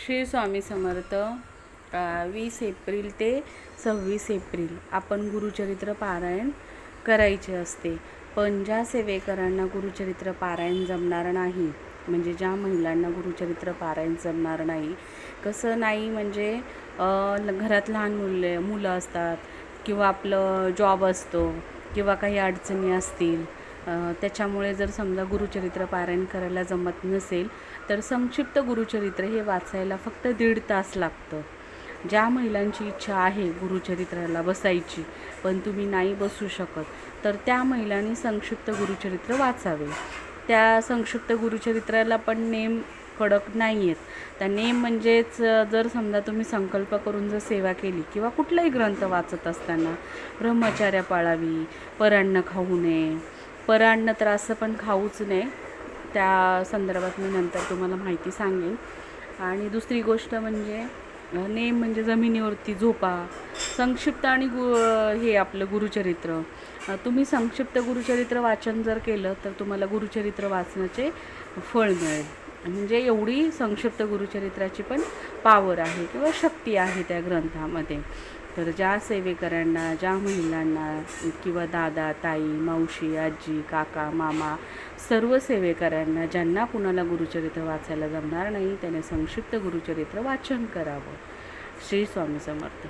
श्री स्वामी समर्थ वीस एप्रिल ते सव्वीस एप्रिल. आपण गुरुचरित्र पारायण करायचे असते. पण ज्या सेवेकरांना गुरुचरित्र पारायण जमणार नाही म्हणजे ज्या महिलांना गुरुचरित्र पारायण जमणार नाही कसं नाही म्हणजे घरात लहान मुले मुलं असतात किंवा आपलं जॉब असतो किंवा काही अडचणी असतील त्याच्यामुळे जर समजा गुरुचरित्र पारायण करायला जमत नसेल तर संक्षिप्त गुरुचरित्र हे वाचायला फक्त दीड तास लागतं. ज्या महिलांची इच्छा आहे गुरुचरित्राला बसायची पण तुम्ही नाही बसू शकत तर त्या महिलांनी संक्षिप्त गुरुचरित्र वाचावे. त्या संक्षिप्त गुरुचरित्राला पण नेम कडक नाही आहेत त्या नेम म्हणजेच जर समजा तुम्ही संकल्प करून जर सेवा केली किंवा कुठलाही ग्रंथ वाचत असताना ब्रह्मचार्य पाळावी परांना खाऊ नये परान्न तर असं पण खाऊच नये. त्या संदर्भात मी नंतर तुम्हाला माहिती सांगेन. आणि दुसरी गोष्ट म्हणजे नेम म्हणजे जमिनीवरती झोपा. संक्षिप्त आणि गु हे आपलं गुरुचरित्र. तुम्ही संक्षिप्त गुरुचरित्र वाचन जर केलं तर तुम्हाला गुरुचरित्र वाचनाचे फळ मिळेल. म्हणजे एवढी संक्षिप्त गुरुचरित्राची पण पावर आहे किंवा शक्ती आहे त्या ग्रंथामध्ये. तर ज्या सेवेकऱ्यांना ज्या महिलांना किंवा दादा ताई मावशी आजी काका मामा सर्व सेवेकरांना ज्यांना कुणाला गुरुचरित्र वाचायला जमणार नाही त्याने संक्षिप्त गुरुचरित्र वाचन करावं. श्री स्वामी समर्थ.